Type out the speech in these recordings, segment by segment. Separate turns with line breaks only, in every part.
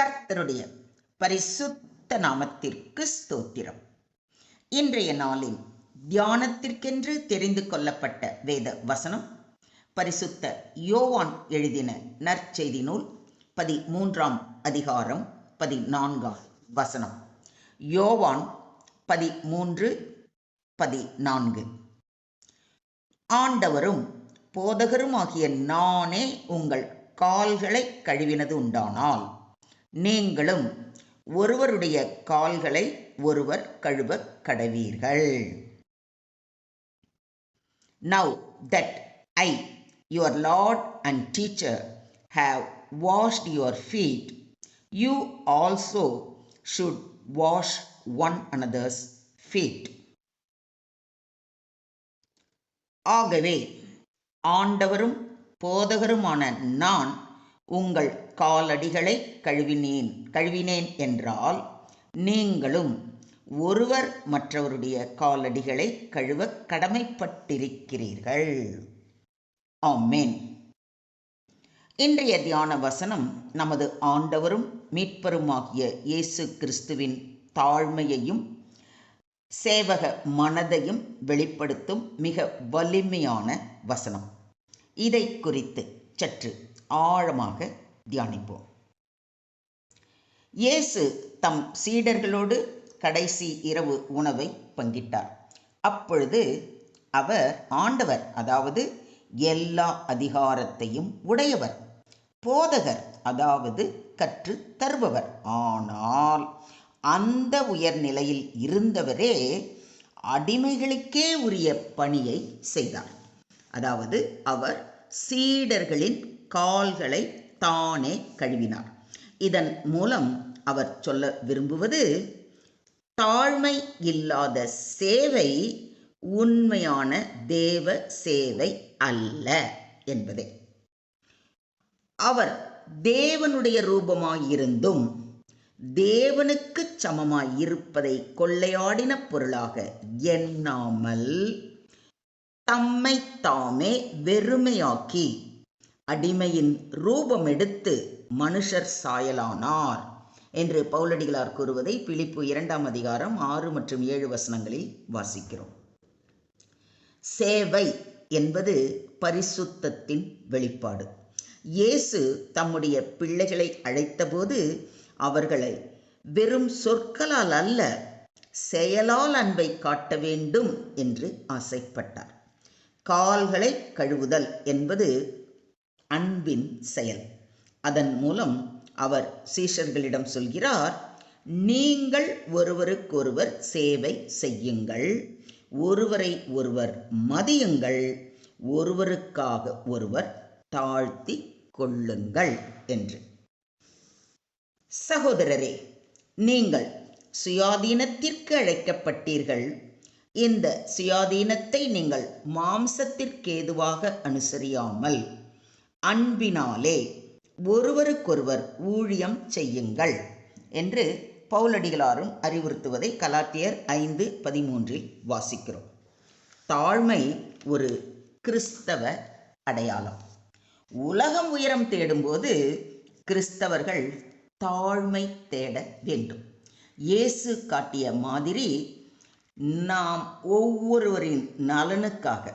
கர்த்தருடைய பரிசுத்த நாமத்திற்கு ஸ்தோத்திரம். இன்றைய நாளின் தியானத்திற்கென்று தெரிந்து கொள்ளப்பட்ட வேத வசனம் பரிசுத்த யோவான் எழுதின நற்செய்தி நூல் பதிமூன்றாம் அதிகாரம் பதினான்காம் வசனம். யோவான் பதிமூன்று பதினான்கு. ஆண்டவரும் போதகருமாகிய நானே உங்கள் கால்களை கழுவினது உண்டானால் நீங்களும் ஒருவருடைய கால்களை ஒருவர் கழுவ கடவீர்கள். Now that I your Lord and teacher have washed your feet you also should wash one another's feet ஆகவே ஆண்டவரும் போதகருமான நான் உங்கள் காலடிகளை கழுவினேன் கழுவினேன் என்றால் நீங்களும் ஒருவர் மற்றவருடைய காலடிகளை கழுவ கடமைப்பட்டிருக்கிறீர்கள். ஆமேன். இன்றைய தியான வசனம் நமது ஆண்டவரும் மீட்பருமாகிய இயேசு கிறிஸ்துவின் தாழ்மையையும் சேவக மனதையும் வெளிப்படுத்தும் மிக வலிமையான வசனம். இதை குறித்து சற்று ஆழமாக தியானிப்போம். இயேசு தம் சீடர்களோடு கடைசி இரவு உணவை பங்கிட்டார். அப்பொழுது அவர் ஆண்டவர் அதாவது எல்லா அதிகாரத்தையும் உடையவர் போதகர் அதாவது கற்று தருபவர். ஆனால் அந்த உயர்நிலையில் இருந்தவரே அடிமைகளுக்கே உரிய பணியை செய்தார். அதாவது அவர் சீடர்களின் கால்களை தானே கழுவினார். இதன் மூலம் அவர் சொல்ல விரும்புவது தாழ்மை இல்லாத சேவை உண்மையான தேவ சேவை அல்ல என்பதே. அவர் தேவனுடைய ரூபமாயிருந்தும் தேவனுக்கு சமமாய் இருப்பதை கொள்ளையாடின பொருளாக எண்ணாமல் தம்மை தாமே வெறுமையாக்கி அடிமையின் ரூபம் எடுத்து மனுஷர் சாயலானார் என்று பௌலடிகளார் கூறுவதை பிலிப்பு இரண்டாம் அதிகாரம் ஆறு மற்றும் ஏழு வசனங்களில் வாசிக்கிறோம். சேவை என்பது பரிசுத்தத்தின் வெளிப்பாடு. இயேசு தம்முடைய பிள்ளைகளை அழைத்தபோது அவர்களை வெறும் சொற்களால் அல்ல செயலால் அன்பை காட்ட வேண்டும் என்று ஆசைப்பட்டார். கால்களை கழுவுதல் என்பது அன்பின் செயல். அதன் மூலம் அவர் சீஷர்களிடம் சொல்கிறார் நீங்கள் ஒருவருக்கொருவர் சேவை செய்யுங்கள். ஒருவரை ஒருவர் மதியுங்கள். ஒருவருக்காக ஒருவர் தாழ்த்தி கொள்ளுங்கள் என்று. சகோதரரே நீங்கள் சுயாதீனத்திற்கு அழைக்கப்பட்டீர்கள். இந்த சுயாதீனத்தை நீங்கள் மாம்சத்திற்கேதுவாக அனுசரியாமல் அன்பினாலே ஒருவருக்கொருவர் ஊழியம் செய்யுங்கள் என்று பவுலடிகளாரும் அறிவுறுத்துவதை கலாத்தியர் ஐந்து பதிமூன்றில் வாசிக்கிறோம். தாழ்மை ஒரு கிறிஸ்தவ அடையாளம். உலகம் உயரம் தேடும்போது கிறிஸ்தவர்கள் தாழ்மை தேட வேண்டும். இயேசு காட்டிய மாதிரி நாம் ஒவ்வொருவரின் நலனுக்காக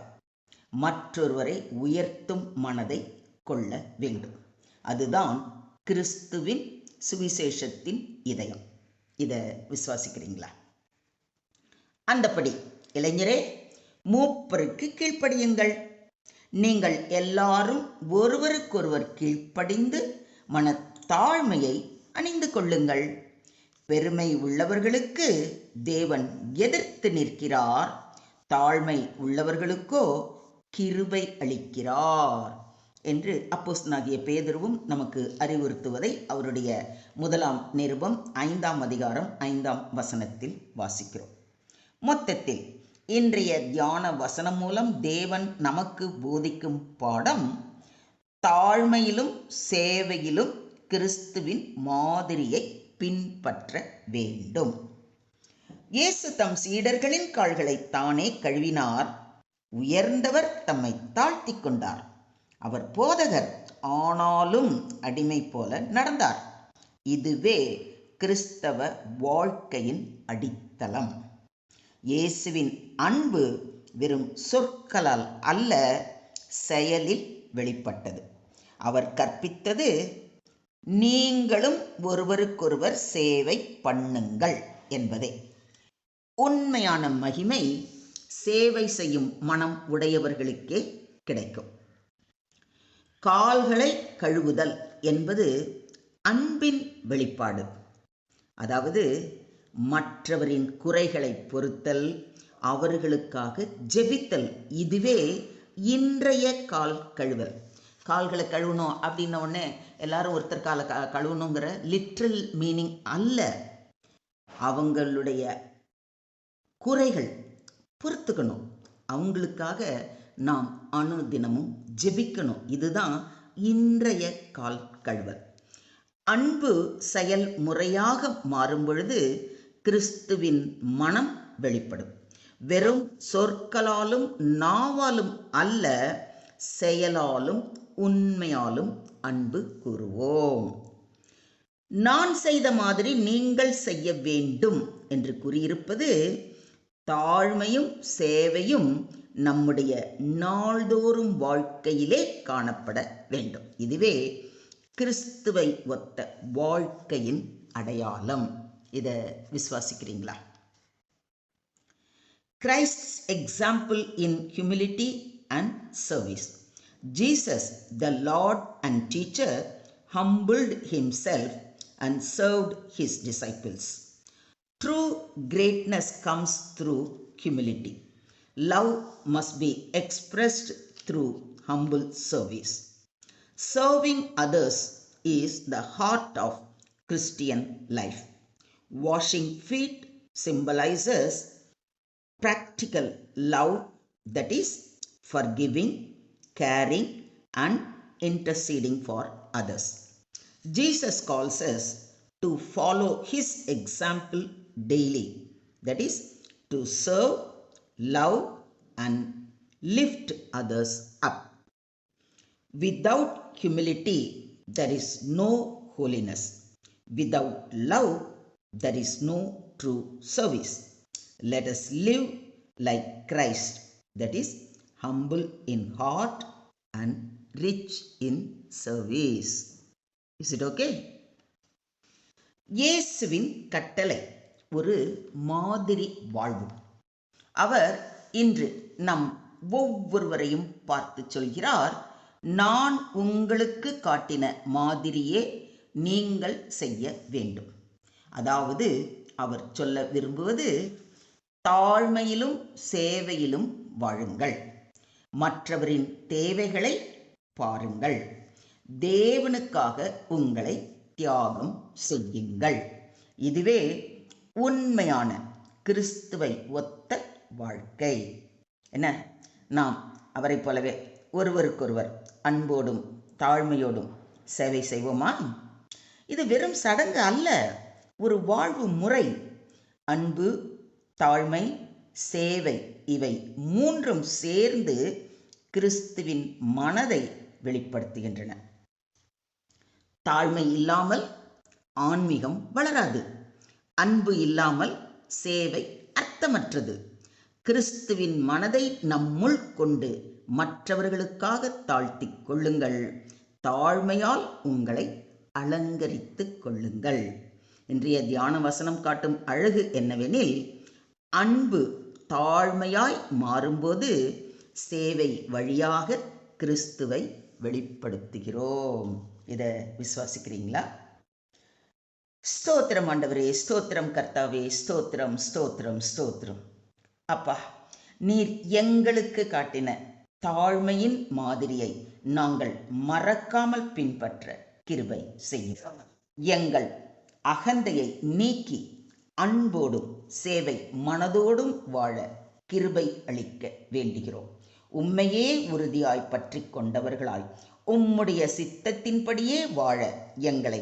மற்றொருவரை உயர்த்தும் மனதை கொள்ள வேண்டும். அதுதான் கிறிஸ்துவின் சுவிசேஷத்தின் இதயம். இதை விசுவாசிக்கிறீங்களா? அந்தப்படி இளைஞரே மூப்பருக்கு கீழ்ப்படியுங்கள். நீங்கள் எல்லாரும் ஒருவருக்கொருவர் கீழ்ப்படிந்து மனத்தாழ்மையை அணிந்து கொள்ளுங்கள். பெருமை உள்ளவர்களுக்கு தேவன் எதிர்த்து நிற்கிறார். தாழ்மை உள்ளவர்களுக்கோ கிருபை அளிக்கிறார். என்று அப்போஸ்தனாகிய பேதருவும் நமக்கு அறிவுறுத்துவதை அவருடைய முதலாம் நிருபம் ஐந்தாம் அதிகாரம் ஐந்தாம் வசனத்தில் வாசிக்கிறோம். மொத்தத்தில் இன்றைய தியான வசனம் மூலம் தேவன் நமக்கு போதிக்கும் பாடம் தாழ்மையிலும் சேவையிலும் கிறிஸ்துவின் மாதிரியை பின்பற்ற வேண்டும். இயேசு தம் சீடர்களின் கால்களை தானே கழுவினார் உயர்ந்தவர் தம்மை தாழ்த்தி கொண்டார். அவர் போதகர் ஆனாலும் அடிமை போல நடந்தார். இதுவே கிறிஸ்தவ வாழ்க்கையின் அடித்தளம். இயேசுவின் அன்பு வெறும் சொற்களால் அல்ல செயலில் வெளிப்பட்டது. அவர் கற்பித்தது நீங்களும் ஒருவருக்கொருவர் சேவை பண்ணுங்கள் என்பதே. உண்மையான மகிமை சேவை செய்யும் மனம் உடையவர்களுக்கே கிடைக்கும். கால்களை கழுவுதல் என்பது அன்பின் வெளிப்பாடு. அதாவது மற்றவரின் குறைகளை பொறுத்தல் அவர்களுக்காக ஜெபித்தல் இதுவே இன்றைய கால் கழுவல். கால்களை கழுவணும் அப்படின்ன உடனே எல்லாரும் ஒருத்தர் காலை க கழுவணுங்கிற லிட்ரல் மீனிங் அல்ல. அவங்களுடைய குறைகள் பொறுத்துக்கணும். அவங்களுக்காக நாம் அணு தினமும் ஜெபிக்கணும். இதுதான் இன்றைய கால் கழுவல். அன்பு செயல் முறையாக மாறும் பொழுது கிறிஸ்துவின் மனம் வெளிப்படும். வெறும் சொற்களாலும் நாவாலும் அல்ல செயலாலும் உண்மையாலும் அன்பு கூறுவோம். நான் செய்த மாதிரி நீங்கள் செய்ய வேண்டும் என்று கூறியிருப்பது தாழ்மையும் சேவையும் நம்முடைய நாள்தோறும் வாழ்க்கையிலே காணப்பட வேண்டும். இதுவே கிறிஸ்துவை ஒத்த வாழ்க்கையின் அடையாளம். இதை விசுவாசிக்கிறீங்களா? Christ example in humility and service Jesus the Lord and teacher humbled himself and served his disciples True greatness comes through humility. Love must be expressed through humble service. Serving others is the heart of Christian life. Washing feet symbolizes practical love that is forgiving, caring, and interceding for others. Jesus calls us to follow his example daily, that is, to serve, love, and lift others up. Without humility, there is no holiness. Without love, there is no true service. Let us live like Christ, that is, humble in heart and rich in service. Is it okay? இயேசுவின் கட்டளை ஒரு மாதிரி வாழ்வு அவர் இன்று நம் ஒவ்வொருவரையும் பார்த்து சொல்கிறார் நான் உங்களுக்கு காட்டின மாதிரியே நீங்கள் செய்ய வேண்டும். அதாவது அவர் சொல்ல விரும்புவது தாழ்மையிலும் சேவையிலும் வாழுங்கள். மற்றவரின் தேவைகளை பாருங்கள். தேவனுக்காக உங்களை தியாகம் செய்யுங்கள். இதுவே உண்மையான கிறிஸ்துவை ஒத்த வாழ்க்கை. என்ன? நாம் அவரைப் போலவே ஒருவருக்கொருவர் அன்போடும் தாழ்மையோடும் சேவை செய்வோமா? இது வெறும் சடங்கு அல்ல. ஒரு வாழ்வு முறை அன்பு தாழ்மை சேவை இவை மூன்றும் சேர்ந்து கிறிஸ்துவின் மனதை வெளிப்படுத்துகின்றன. தாழ்மை இல்லாமல் ஆன்மீகம் வளராது. அன்பு இல்லாமல் சேவை அர்த்தமற்றது. கிறிஸ்துவின் மனதை நம்முள் கொண்டு மற்றவர்களுக்காக தாழ்த்திக் கொள்ளுங்கள். தாழ்மையால் உங்களை அலங்கரித்துக் கொள்ளுங்கள். இன்றைய தியான வசனம் காட்டும் அழகு என்னவெனில் அன்பு தாழ்மையாய் மாறும்போது சேவை வழியாக கிறிஸ்துவை வெளிப்படுத்துகிறோம். இதை விசுவாசிக்கிறீங்களா? ஸ்தோத்திரம் ஆண்டவரே ஸ்தோத்திரம் கர்த்தாவே ஸ்தோத்திரம் ஸ்தோத்திரம் ஸ்தோத்திரம். அப்பா நீர் எங்களுக்கு காட்டின தாழ்மையின் மாதிரியை நாங்கள் மறக்காமல் பின்பற்ற கிருபை செய்யும் எங்கள் அகந்தையை நீக்கி அன்போடும் சேவை மனதோடும் வாழ கிருபை அளிக்க வேண்டுகிறோம். உண்மையே உறுதியாய் பற்றி கொண்டவர்களாய் உம்முடைய சித்தத்தின்படியே வாழ எங்களை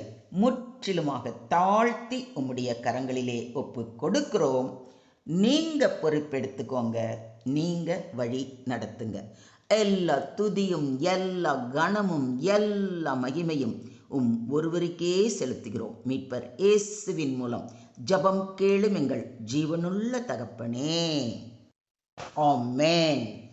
முற்றிலுமாக தாழ்த்தி உம்முடைய கரங்களிலே ஒப்பு கொடுக்கிறோம். நீங்க பொறுப்பெடுத்துக்கோங்க. நீங்க வழி நடத்துங்க. எல்லா துதியும் எல்லா கணமும் எல்லா மகிமையும் உம் ஒருவருக்கே செலுத்துகிறோம். மீட்பர் இயேசுவின் மூலம். ஜபம் கேளும் எங்கள் ஜீவனுள்ள தகப்பனே. ஆமேன்.